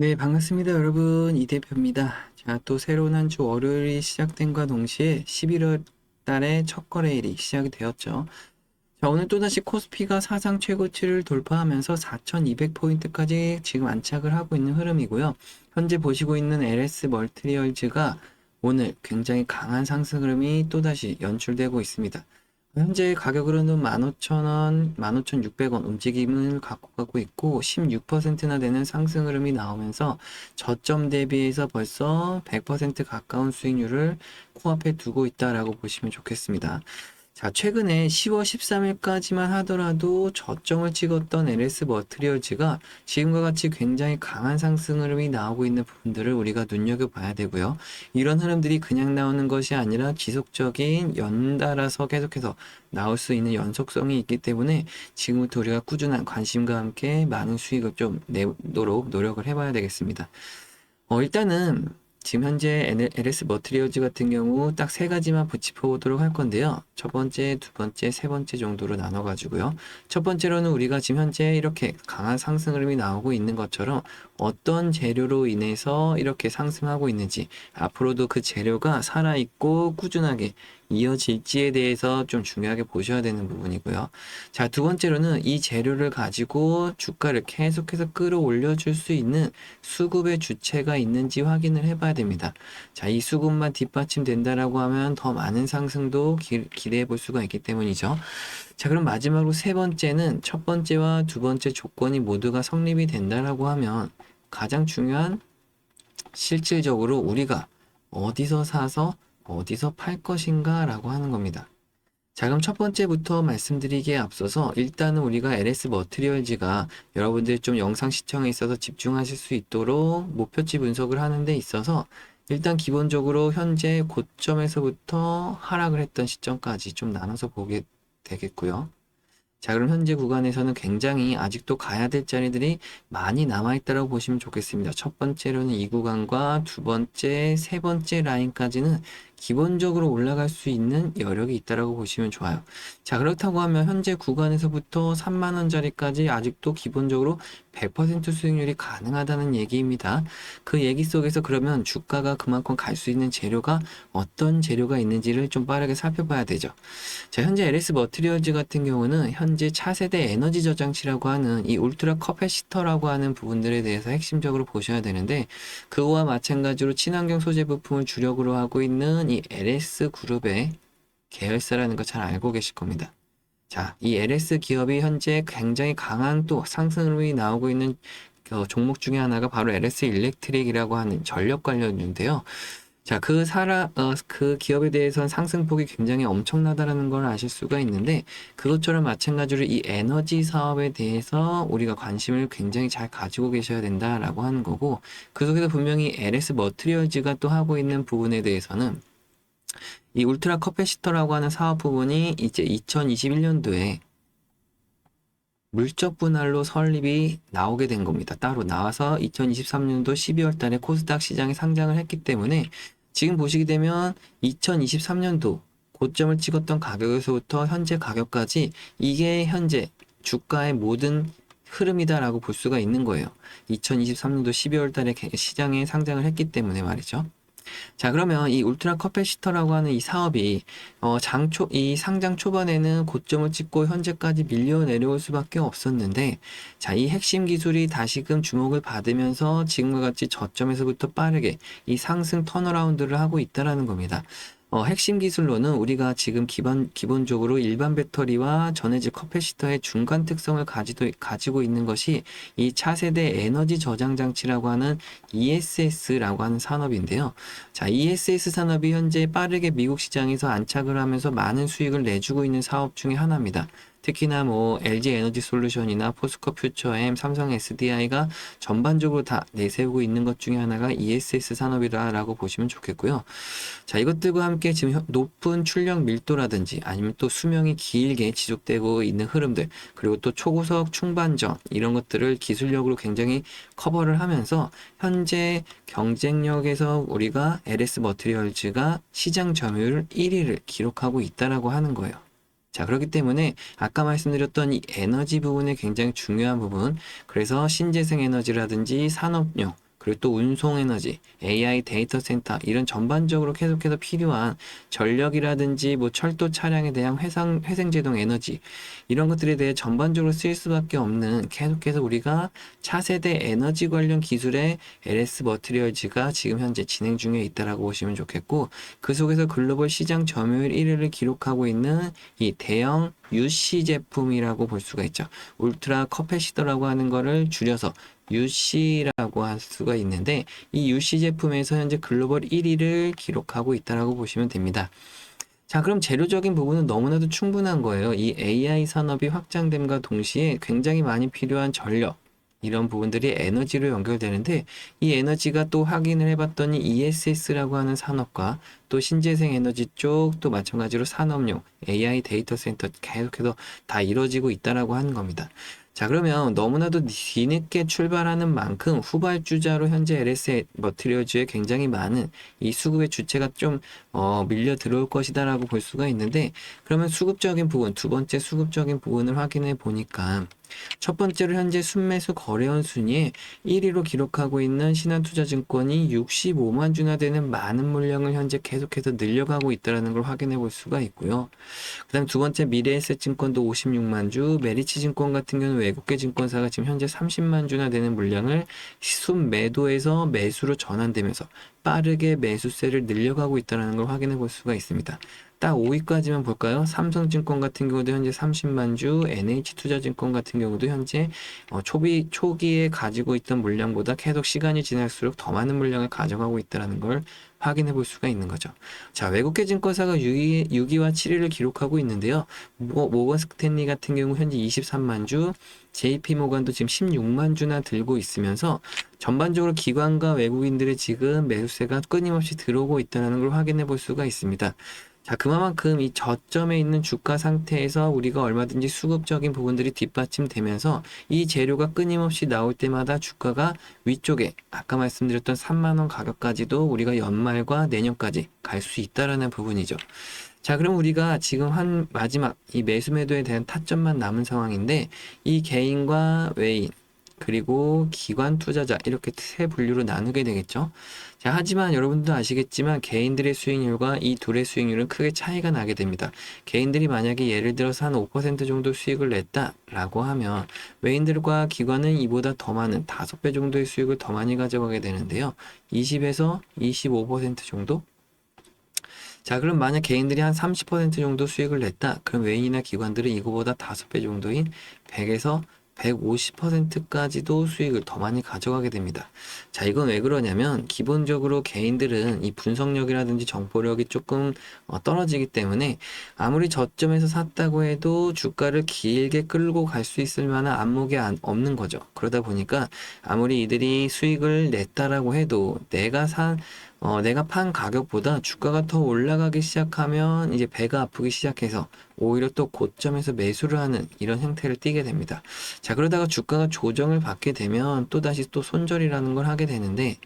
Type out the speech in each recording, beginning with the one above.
네, 반갑습니다, 여러분. 이 대표입니다. 자, 또 새로운 한 주 월요일이 시작된과 동시에 11월 달의 첫 거래일이 시작이 되었죠. 자, 오늘 또다시 코스피가 사상 최고치를 돌파하면서 4,200포인트까지 지금 안착을 하고 있는 흐름이고요. 현재 보시고 있는 LS 멀티리얼즈가 오늘 굉장히 강한 상승 흐름이 또다시 연출되고 있습니다. 현재 가격으로는 15,000원, 15,600원 움직임을 갖고 가고 있고 16%나 되는 상승 흐름이 나오면서 저점 대비해서 벌써 100% 가까운 수익률을 코앞에 두고 있다라고 보시면 좋겠습니다. 자, 최근에 10월 13일까지만 하더라도 저점을 찍었던 LS 머트리얼즈가 지금과 같이 굉장히 강한 상승 흐름이 나오고 있는 부분들을 우리가 눈여겨봐야 되고요. 이런 흐름들이 그냥 나오는 것이 아니라 지속적인 연달아서 계속해서 나올 수 있는 연속성이 있기 때문에 지금부터 우리가 꾸준한 관심과 함께 많은 수익을 좀 내도록 노력을 해봐야 되겠습니다. 어, 일단은 지금 현재 LS 머트리얼즈 같은 경우 딱 세 가지만 짚어보도록 할 건데요. 첫 번째, 두 번째, 세 번째 정도로 나눠가지고요. 첫 번째로는 우리가 지금 현재 이렇게 강한 상승 흐름이 나오고 있는 것처럼 어떤 재료로 인해서 이렇게 상승하고 있는지 앞으로도 그 재료가 살아있고 꾸준하게 이어질지에 대해서 좀 중요하게 보셔야 되는 부분이고요. 자, 두 번째로는 이 재료를 가지고 주가를 계속해서 끌어올려 줄 수 있는 수급의 주체가 있는지 확인을 해 봐야 됩니다. 자, 이 수급만 뒷받침된다라고 하면 더 많은 상승도 기, 기대해 볼 수가 있기 때문이죠. 자, 그럼 마지막으로 세 번째는 첫 번째와 두 번째 조건이 모두가 성립이 된다라고 하면 가장 중요한 실질적으로 우리가 어디서 사서 어디서 팔 것인가 라고 하는 겁니다. 자, 그럼 첫 번째부터 말씀드리기에 앞서서 일단은 우리가 LS 머트리얼즈가 여러분들 좀 영상 시청에 있어서 집중하실 수 있도록 목표치 분석을 하는 데 있어서 일단 기본적으로 현재 고점에서부터 하락을 했던 시점까지 좀 나눠서 보게 되겠고요. 자, 그럼 현재 구간에서는 굉장히 아직도 가야 될 자리들이 많이 남아있다고 보시면 좋겠습니다. 첫 번째로는 이 구간과 두 번째, 세 번째 라인까지는 기본적으로 올라갈 수 있는 여력이 있다라고 보시면 좋아요. 자, 그렇다고 하면 현재 구간에서부터 3만 원짜리까지 아직도 기본적으로 100% 수익률이 가능하다는 얘기입니다. 그 얘기 속에서 그러면 주가가 그만큼 갈 수 있는 재료가 어떤 재료가 있는지를 좀 빠르게 살펴봐야 되죠. 자, 현재 LS 머트리얼즈 같은 경우는 현재 차세대 에너지 저장치라고 하는 이 울트라 커패시터라고 하는 부분들에 대해서 핵심적으로 보셔야 되는데 그와 마찬가지로 친환경 소재 부품을 주력으로 하고 있는 이 LS 그룹의 계열사라는 거 잘 알고 계실 겁니다. 자, 이 LS 기업이 현재 굉장히 강한 또 상승률이 나오고 있는 그 종목 중에 하나가 바로 LS 일렉트릭이라고 하는 전력 관련주인데요. 자, 그 사라, 어, 그 기업에 대해서는 상승폭이 굉장히 엄청나다라는 걸 아실 수가 있는데, 그것처럼 마찬가지로 이 에너지 사업에 대해서 우리가 관심을 굉장히 잘 가지고 계셔야 된다라고 하는 거고, 그 속에서 분명히 LS 머트리얼즈가 또 하고 있는 부분에 대해서는 이 울트라 커패시터라고 하는 사업 부분이 이제 2021년도에 물적 분할로 설립이 나오게 된 겁니다. 따로 나와서 2023년도 12월 달에 코스닥 시장에 상장을 했기 때문에 지금 보시게 되면 2023년도 고점을 찍었던 가격에서부터 현재 가격까지 이게 현재 주가의 모든 흐름이다라고 볼 수가 있는 거예요. 2023년도 12월 달에 시장에 상장을 했기 때문에 말이죠. 자, 그러면 이 울트라 커패시터라고 하는 이 사업이 어, 장초 이 상장 초반에는 고점을 찍고 현재까지 밀려 내려올 수밖에 없었는데 자, 이 핵심 기술이 다시금 주목을 받으면서 지금과 같이 저점에서부터 빠르게 이 상승 턴어라운드를 하고 있다라는 겁니다. 어, 핵심 기술로는 우리가 지금 기본, 기본적으로 일반 배터리와 전해질 커패시터의 중간 특성을 가지도, 가지고 있는 것이 이 차세대 에너지 저장 장치라고 하는 ESS라고 하는 산업인데요. 자, ESS 산업이 현재 빠르게 미국 시장에서 안착을 하면서 많은 수익을 내주고 있는 사업 중의 하나입니다. 특히나 뭐 LG 에너지 솔루션이나 포스코 퓨처엠, 삼성 SDI가 전반적으로 다 내세우고 있는 것 중에 하나가 ESS 산업이다라고 보시면 좋겠고요. 자, 이것들과 함께 지금 높은 출력 밀도라든지 아니면 또 수명이 길게 지속되고 있는 흐름들 그리고 또 초고속 충반전 이런 것들을 기술력으로 굉장히 커버를 하면서 현재 경쟁력에서 우리가 LS 머트리얼즈가 시장 점유율 1위를 기록하고 있다라고 하는 거예요. 자, 그렇기 때문에 아까 말씀드렸던 이 에너지 부분이 굉장히 중요한 부분. 그래서 신재생 에너지라든지 산업용, 그리고 또 운송 에너지, AI 데이터 센터 이런 전반적으로 계속해서 필요한 전력이라든지 뭐 철도 차량에 대한 회상 회생제동 에너지 이런 것들에 대해 전반적으로 쓰일 수밖에 없는 계속해서 우리가 차세대 에너지 관련 기술의 LS 머티리얼즈가 지금 현재 진행 중에 있다라고 보시면 좋겠고 그 속에서 글로벌 시장 점유율 1위를 기록하고 있는 이 대형 UC 제품이라고 볼 수가 있죠. 울트라 커패시터라고 하는 거를 줄여서 UC라고 할 수가 있는데 이 UC 제품에서 현재 글로벌 1위를 기록하고 있다라고 보시면 됩니다. 자, 그럼 재료적인 부분은 너무나도 충분한 거예요. 이 AI 산업이 확장됨과 동시에 굉장히 많이 필요한 전력, 이런 부분들이 에너지로 연결되는데 이 에너지가 또 확인을 해봤더니 ESS라고 하는 산업과 또 신재생 에너지 쪽또 마찬가지로 산업용 AI 데이터 센터 계속해서 다 이루어지고 있다라고 하는 겁니다. 자, 그러면 너무나도 뒤늦게 출발하는 만큼 후발주자로 현재 LS 머티리얼즈에 굉장히 많은 이 수급의 주체가 좀 어, 밀려 들어올 것이다 라고 볼 수가 있는데 그러면 수급적인 부분, 두 번째 수급적인 부분을 확인해 보니까 첫 번째로 현재 순매수 거래원 순위에 1위로 기록하고 있는 신한투자증권이 65만 주나 되는 많은 물량을 현재 계속해서 늘려가고 있다는 걸 확인해 볼 수가 있고요. 그 다음 두 번째 미래에셋증권도 56만 주, 메리츠증권 같은 경우는 외국계 증권사가 지금 현재 30만 주나 되는 물량을 순매도에서 매수로 전환되면서 빠르게 매수세를 늘려가고 있다는 걸 확인해 볼 수가 있습니다. 딱 5위까지만 볼까요? 삼성증권 같은 경우도 현재 30만 주, NH투자증권 같은 경우도 현재 어, 초비, 초기에 가지고 있던 물량보다 계속 시간이 지날수록 더 많은 물량을 가져가고 있다는 걸 확인해 볼 수가 있는 거죠. 자, 외국계 증권사가 6위, 6위와 7위를 기록하고 있는데요. 모, 모건 스탠리 같은 경우 현재 23만 주, JP 모건도 지금 16만 주나 들고 있으면서 전반적으로 기관과 외국인들의 지금 매수세가 끊임없이 들어오고 있다는 걸 확인해 볼 수가 있습니다. 자, 그만큼 이 저점에 있는 주가 상태에서 우리가 얼마든지 수급적인 부분들이 뒷받침되면서 이 재료가 끊임없이 나올 때마다 주가가 위쪽에 아까 말씀드렸던 3만원 가격까지도 우리가 연말과 내년까지 갈 수 있다라는 부분이죠. 자, 그럼 우리가 지금 한 마지막 이 매수 매도에 대한 타점만 남은 상황인데 이 개인과 외인 그리고 기관 투자자 이렇게 세 분류로 나누게 되겠죠. 자, 하지만 여러분도 아시겠지만 개인들의 수익률과 이 둘의 수익률은 크게 차이가 나게 됩니다. 개인들이 만약에 예를 들어서 한 5% 정도 수익을 냈다라고 하면 외인들과 기관은 이보다 더 많은 5배 정도의 수익을 더 많이 가져가게 되는데요. 20에서 25% 정도? 자, 그럼 만약 개인들이 한 30% 정도 수익을 냈다. 그럼 외인이나 기관들은 이거보다 5배 정도인 100에서 150%까지도 수익을 더 많이 가져가게 됩니다. 자, 이건 왜 그러냐면 기본적으로 개인들은 이 분석력이라든지 정보력이 조금 어, 떨어지기 때문에 아무리 저점에서 샀다고 해도 주가를 길게 끌고 갈 수 있을 만한 안목이 안, 없는 거죠. 그러다 보니까 아무리 이들이 수익을 냈다라고 해도 내가 산 어, 내가 판 가격보다 주가가 더 올라가기 시작하면 이제 배가 아프기 시작해서 오히려 또 고점에서 매수를 하는 이런 형태를 띠게 됩니다. 자, 그러다가 주가가 조정을 받게 되면 또다시 또 손절이라는 걸 하게 되는데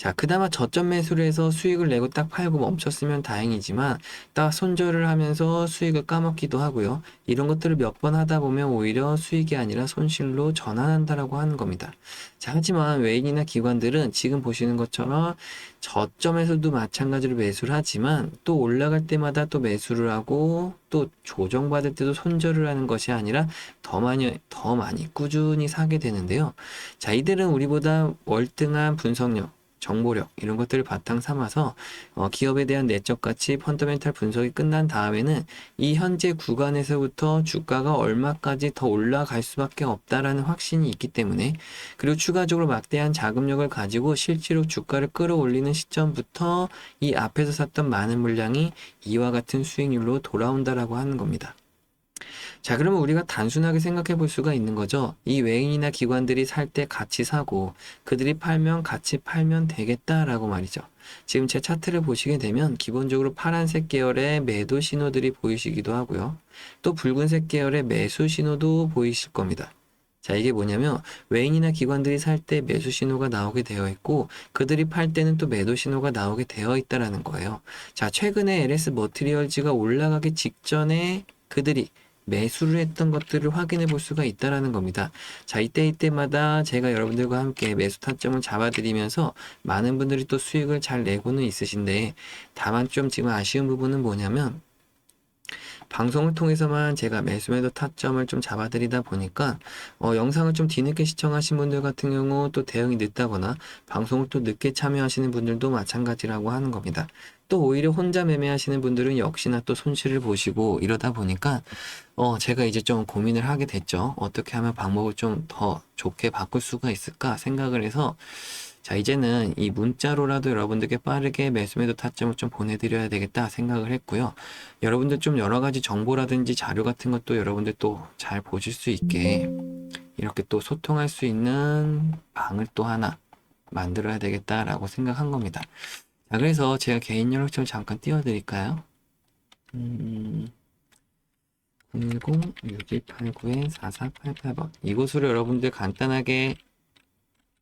자, 그나마 저점 매수를 해서 수익을 내고 딱 팔고 멈췄으면 다행이지만 딱 손절을 하면서 수익을 까먹기도 하고요. 이런 것들을 몇 번 하다 보면 오히려 수익이 아니라 손실로 전환한다라고 하는 겁니다. 자, 하지만 외인이나 기관들은 지금 보시는 것처럼 저점에서도 마찬가지로 매수를 하지만 또 올라갈 때마다 또 매수를 하고 또 조정받을 때도 손절을 하는 것이 아니라 더 많이, 더 많이 꾸준히 사게 되는데요. 자, 이들은 우리보다 월등한 분석력, 정보력 이런 것들을 바탕 삼아서 어, 기업에 대한 내적 가치 펀더멘탈 분석이 끝난 다음에는 이 현재 구간에서부터 주가가 얼마까지 더 올라갈 수밖에 없다라는 확신이 있기 때문에 그리고 추가적으로 막대한 자금력을 가지고 실제로 주가를 끌어올리는 시점부터 이 앞에서 샀던 많은 물량이 이와 같은 수익률로 돌아온다라고 하는 겁니다. 자, 그러면 우리가 단순하게 생각해 볼 수가 있는 거죠. 이 외인이나 기관들이 살 때 같이 사고 그들이 팔면 같이 팔면 되겠다라고 말이죠. 지금 제 차트를 보시게 되면 기본적으로 파란색 계열의 매도 신호들이 보이시기도 하고요. 또 붉은색 계열의 매수 신호도 보이실 겁니다. 자, 이게 뭐냐면 외인이나 기관들이 살 때 매수 신호가 나오게 되어 있고 그들이 팔 때는 또 매도 신호가 나오게 되어 있다라는 거예요. 자, 최근에 LS 머티리얼즈가 올라가기 직전에 그들이 매수를 했던 것들을 확인해 볼 수가 있다라는 겁니다. 자, 이때 이때마다 제가 여러분들과 함께 매수 타점을 잡아드리면서 많은 분들이 또 수익을 잘 내고는 있으신데 다만 좀 지금 아쉬운 부분은 뭐냐면 방송을 통해서만 제가 매수 매도 타점을 좀 잡아드리다 보니까 어, 영상을 좀 뒤늦게 시청하신 분들 같은 경우 또 대응이 늦다거나 방송을 또 늦게 참여하시는 분들도 마찬가지라고 하는 겁니다. 또 오히려 혼자 매매하시는 분들은 역시나 또 손실을 보시고 이러다 보니까 어, 제가 이제 좀 고민을 하게 됐죠. 어떻게 하면 방법을 좀 더 좋게 바꿀 수가 있을까 생각을 해서 자, 이제는 이 문자로라도 여러분들께 빠르게 매수매도 타점을 좀 보내드려야 되겠다 생각을 했고요. 여러분들 좀 여러 가지 정보라든지 자료 같은 것도 여러분들 또 잘 보실 수 있게 이렇게 또 소통할 수 있는 방을 또 하나 만들어야 되겠다라고 생각한 겁니다. 자, 그래서 제가 개인 연락처를 잠깐 띄워드릴까요? 음, 010-6189-4488번. 이곳으로 여러분들 간단하게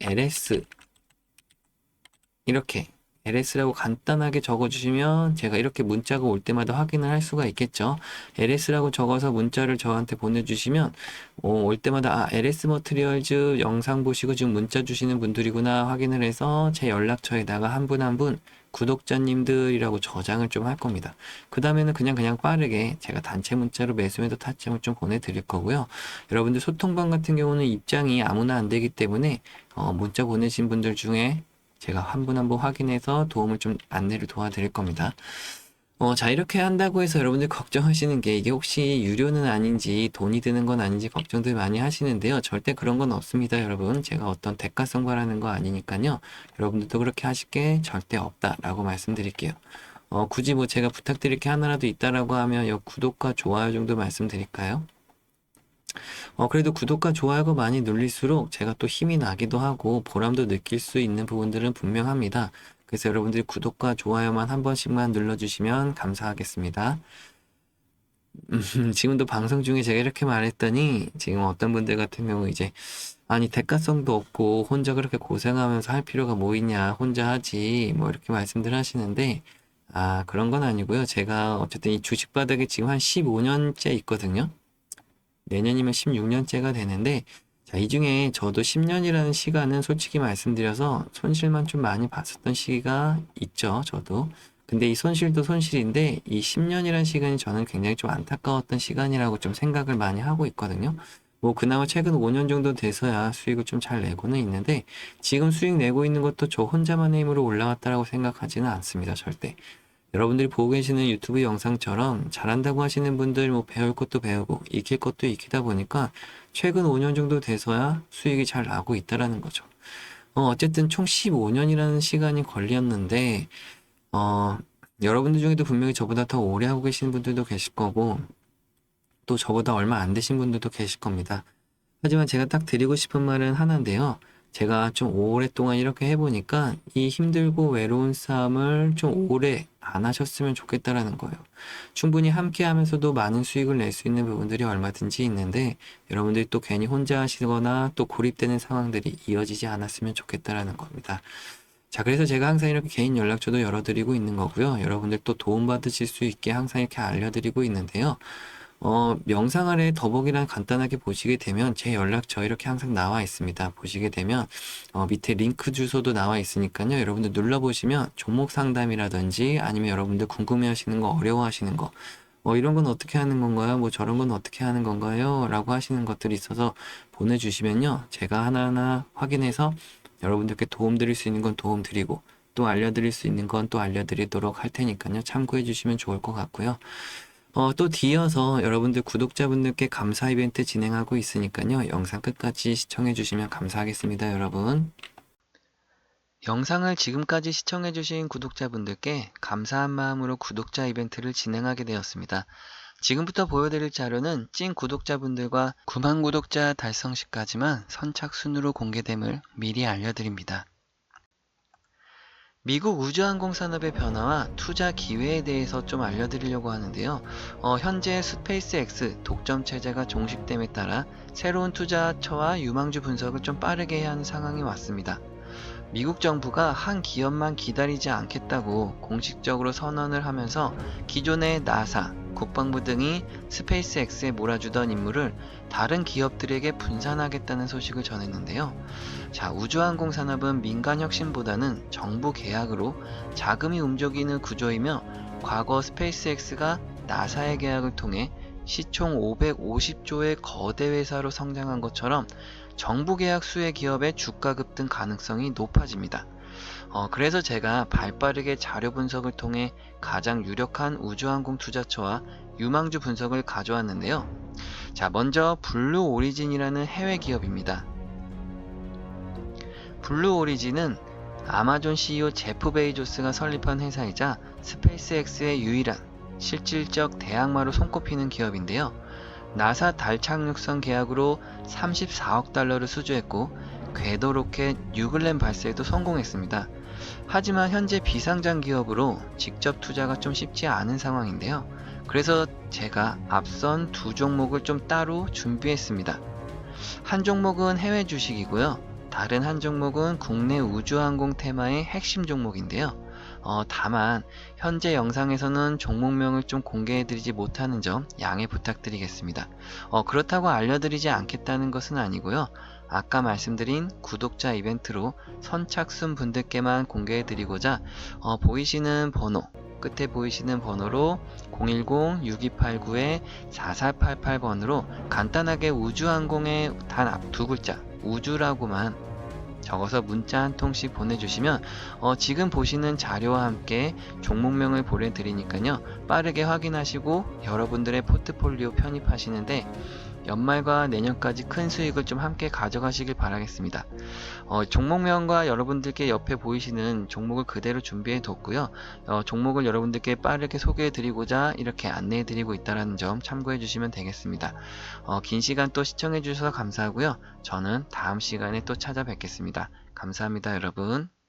ls 이렇게 LS라고 간단하게 적어주시면 제가 이렇게 문자가 올 때마다 확인을 할 수가 있겠죠. LS라고 적어서 문자를 저한테 보내주시면 어, 올 때마다 아, LS 머트리얼즈 영상 보시고 지금 문자 주시는 분들이구나 확인을 해서 제 연락처에다가 한 분 한 분 구독자님들이라고 저장을 좀 할 겁니다. 그 다음에는 그냥 그냥 빠르게 제가 단체 문자로 매수매도 타점을 좀 보내드릴 거고요. 여러분들 소통방 같은 경우는 입장이 아무나 안 되기 때문에 어, 문자 보내신 분들 중에 제가 한 분 한 분 확인해서 도움을 좀 안내를 도와드릴 겁니다. 어, 자, 이렇게 한다고 해서 여러분들 걱정하시는 게 이게 혹시 유료는 아닌지 돈이 드는 건 아닌지 걱정들 많이 하시는데요. 절대 그런 건 없습니다, 여러분. 제가 어떤 대가성과라는 거 아니니까요. 여러분들도 그렇게 하실 게 절대 없다라고 말씀드릴게요. 어, 굳이 뭐 제가 부탁드릴 게 하나라도 있다라고 하면 요 구독과 좋아요 정도 말씀드릴까요? 어, 그래도 구독과 좋아요가 많이 눌릴수록 제가 또 힘이 나기도 하고 보람도 느낄 수 있는 부분들은 분명합니다. 그래서 여러분들이 구독과 좋아요만 한 번씩만 눌러주시면 감사하겠습니다. 음, 지금도 방송 중에 제가 이렇게 말했더니 지금 어떤 분들 같은 경우 이제 아니 대가성도 없고 혼자 그렇게 고생하면서 할 필요가 뭐 있냐 혼자 하지 뭐 이렇게 말씀들 하시는데 아 그런 건 아니고요. 제가 어쨌든 이 주식 바닥에 지금 한 15년째 있거든요. 내년이면 16년째가 되는데, 자, 이 중에 저도 10년이라는 시간은 솔직히 말씀드려서 손실만 좀 많이 봤었던 시기가 있죠, 저도. 근데 이 손실도 손실인데, 이 10년이라는 시간이 저는 굉장히 좀 안타까웠던 시간이라고 좀 생각을 많이 하고 있거든요. 뭐, 그나마 최근 5년 정도 돼서야 수익을 좀 잘 내고는 있는데, 지금 수익 내고 있는 것도 저 혼자만의 힘으로 올라왔다라고 생각하지는 않습니다, 절대. 여러분들이 보고 계시는 유튜브 영상처럼 잘한다고 하시는 분들 뭐 배울 것도 배우고 익힐 것도 익히다 보니까 최근 5년 정도 돼서야 수익이 잘 나고 있다라는 거죠. 어, 어쨌든 총 15년이라는 시간이 걸렸는데, 어, 여러분들 중에도 분명히 저보다 더 오래 하고 계시는 분들도 계실 거고, 또 저보다 얼마 안 되신 분들도 계실 겁니다. 하지만 제가 딱 드리고 싶은 말은 하나인데요. 제가 좀 오랫동안 이렇게 해보니까 이 힘들고 외로운 싸움을 좀 오래 안 하셨으면 좋겠다라는 거예요. 충분히 함께 하면서도 많은 수익을 낼 수 있는 부분들이 얼마든지 있는데 여러분들이 또 괜히 혼자 하시거나 또 고립되는 상황들이 이어지지 않았으면 좋겠다라는 겁니다. 자, 그래서 제가 항상 이렇게 개인 연락처도 열어드리고 있는 거고요. 여러분들 또 도움받으실 수 있게 항상 이렇게 알려드리고 있는데요. 어, 영상 아래 더보기란 간단하게 보시게 되면 제 연락처 이렇게 항상 나와 있습니다. 보시게 되면 어, 밑에 링크 주소도 나와 있으니까요. 여러분들 눌러보시면 종목 상담이라든지 아니면 여러분들 궁금해하시는 거 어려워하시는 거 어, 이런 건 어떻게 하는 건가요? 뭐 저런 건 어떻게 하는 건가요? 라고 하시는 것들이 있어서 보내주시면요. 제가 하나하나 확인해서 여러분들께 도움 드릴 수 있는 건 도움 드리고 또 알려드릴 수 있는 건 또 알려드리도록 할 테니까요. 참고해 주시면 좋을 것 같고요. 어, 또 뒤이어서 여러분들 구독자분들께 감사 이벤트 진행하고 있으니까요. 영상 끝까지 시청해 주시면 감사하겠습니다, 여러분. 영상을 지금까지 시청해 주신 구독자분들께 감사한 마음으로 구독자 이벤트를 진행하게 되었습니다. 지금부터 보여드릴 자료는 찐 구독자분들과 9만 구독자 달성 시까지만 선착순으로 공개됨을 미리 알려드립니다. 미국 우주항공 산업의 변화와 투자 기회에 대해서 좀 알려드리려고 하는데요. 어, 현재 스페이스X 독점 체제가 종식됨에 따라 새로운 투자처와 유망주 분석을 좀 빠르게 해야 하는 상황이 왔습니다. 미국 정부가 한 기업만 기다리지 않겠다고 공식적으로 선언을 하면서 기존의 나사, 국방부 등이 스페이스X에 몰아주던 임무를 다른 기업들에게 분산하겠다는 소식을 전했는데요. 자, 우주항공 산업은 민간 혁신보다는 정부 계약으로 자금이 움직이는 구조이며 과거 스페이스X가 나사의 계약을 통해 시총 550조의 거대 회사로 성장한 것처럼 정부 계약 수혜 기업의 주가 급등 가능성이 높아집니다. 어, 그래서 제가 발빠르게 자료 분석을 통해 가장 유력한 우주항공 투자처와 유망주 분석을 가져왔는데요. 자, 먼저 블루 오리진이라는 해외 기업입니다. 블루 오리진은 아마존 CEO 제프 베이조스가 설립한 회사이자 스페이스X의 유일한 실질적 대항마로 손꼽히는 기업인데요. 나사 달 착륙선 계약으로 34억 달러를 수주했고 궤도 로켓 뉴글렌 발사에도 성공했습니다. 하지만 현재 비상장 기업으로 직접 투자가 좀 쉽지 않은 상황인데요. 그래서 제가 앞선 두 종목을 좀 따로 준비했습니다. 한 종목은 해외 주식이고요. 다른 한 종목은 국내 우주항공 테마의 핵심 종목인데요. 어, 다만 현재 영상에서는 종목명을 좀 공개해드리지 못하는 점 양해 부탁드리겠습니다. 어, 그렇다고 알려드리지 않겠다는 것은 아니고요. 아까 말씀드린 구독자 이벤트로 선착순 분들께만 공개해드리고자 어, 보이시는 번호 끝에 보이시는 번호로 010-6289-4488번으로 간단하게 우주항공의 단 앞 두 글자 우주라고만 적어서 문자 한 통씩 보내주시면 어, 지금 보시는 자료와 함께 종목명을 보내드리니까요. 빠르게 확인하시고 여러분들의 포트폴리오 편입하시는데 연말과 내년까지 큰 수익을 좀 함께 가져가시길 바라겠습니다. 어, 종목명과 여러분들께 옆에 보이시는 종목을 그대로 준비해 뒀고요. 어, 종목을 여러분들께 빠르게 소개해 드리고자 이렇게 안내해 드리고 있다는 점 참고해 주시면 되겠습니다. 어, 긴 시간 또 시청해 주셔서 감사하고요. 저는 다음 시간에 또 찾아뵙겠습니다. 감사합니다, 여러분.